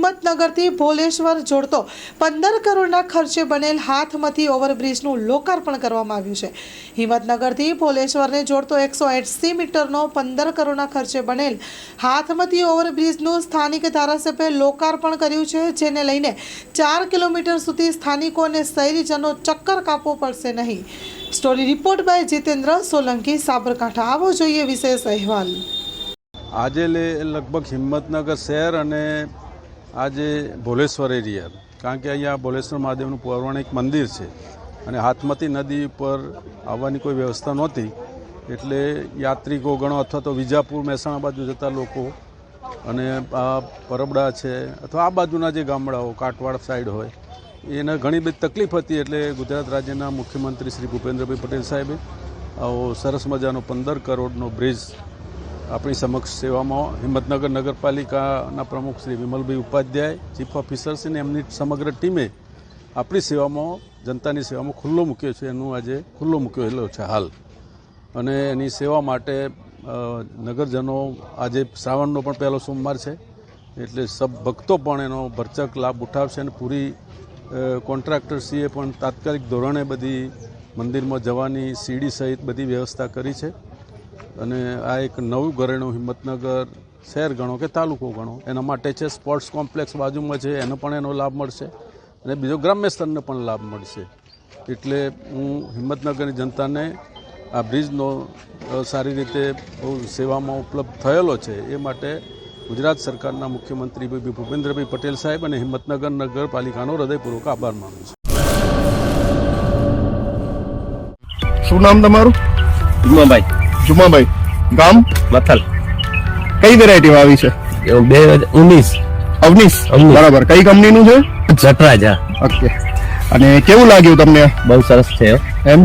હિંમતનગરથી ભોલેશ્વર જોડતો પંદર કરોડના ખર્ચે બનેલ હાથમતી ઓવરબ્રિજનું લોકાર્પણ કરવામાં આવ્યું છે. હિંમતનગરથી ભોલેશ્વરને જોડતો એકસો એંસી મીટરનો પંદર કરોડના ખર્ચે બનેલ હાથમતી ઓવરબ્રિજનું સ્થાનિક ધારાસભ્યે લોકાર્પણ કર્યું છે, જેને લઈને ચાર કિલોમીટર સુધી સ્થાનિકો અને શહેરીજનો ચક્કર કાપવો પડશે નહીં. Story report by Jitendra Solanki, Sabarkantha. આવો જોઈએ વિશેષ અહેવાલ. આજે લગભગ હિંમતનગર શહેર અને આજે ભોલેશ્વર એરિયા કારણ કે અહીંયા ભોલેશ્વર મહાદેવનું પૌરાણિક મંદિર છે અને હાથમતી નદી ઉપર આવવાની કોઈ વ્યવસ્થા નહોતી. એટલે યાત્રિકો ગણો અથવા તો વિજાપુર, મહેસાણા બાજુ જતા લોકો અને આ પરબડા છે અથવા આ બાજુના જે ગામડાઓ કાટવાડ સાઈડ હોય, એને ઘણી બધી તકલીફ હતી એટલે ગુજરાત રાજ્યના મુખ્યમંત્રી શ્રી ભૂપેન્દ્રભાઈ પટેલ સાહેબે આવો સરસ મજાનો પંદર કરોડનો બ્રિજ આપણી સમક્ષ સેવામાં હિંમતનગર નગરપાલિકાના પ્રમુખ શ્રી વિમલભાઈ ઉપાધ્યાય ચીફ ઓફિસર્સ અને એમની સમગ્ર ટીમે આપણી સેવામાં, જનતાની સેવામાં ખુલ્લો મૂક્યો છે. એનું આજે ખુલ્લો મૂકેલો છે હાલ. અને એની સેવા માટે નગરજનો આજે શ્રાવણનો પણ પહેલો સોમવાર છે. એટલે સબ ભક્તો પણ એનો ભરચક લાભ ઉઠાવશે અને પૂરી કોન્ટ્રાક્ટરસીએ પણ તાત્કાલિક ધોરણે બધી મંદિરમાં જવાની, સીડી સહિત બધી વ્યવસ્થા કરી છે. અને આ એક નવું ઘરેણું હિંમતનગર શહેર ગણો કે તાલુકો ગણો એના માટે છે સ્પોર્ટ્સ કોમ્પ્લેક્સ બાજુમાં છે એનો પણ એનો લાભ મળશે અને બીજો ગ્રામ્ય સ્તરને પણ લાભ મળશે. એટલે હું હિંમતનગરની જનતાને આ બ્રિજનો સારી રીતે બહુ સેવામાં ઉપલબ્ધ થયેલો છે એ માટે ગુજરાત સરકારના મુખ્યમંત્રી ભાઈ ભૂપેન્દ્રભાઈ પટેલ સાહેબ અને હિંમતનગર નગરપાલિકાનો હૃદયપૂર્વક આભાર માનું છું. શું નામ તમારું? જુમાભાઈ જુમાભાઈ ગામ? મથલ. કઈ વેરાયટી આવી છે? બે હજાર ઉન્નીસ અવનીસ. બરાબર. કઈ કંપનીનું છે? જટરાજા. ઓકે. અને કેવું લાગ્યું તમને? બહુ સરસ છે. એમ?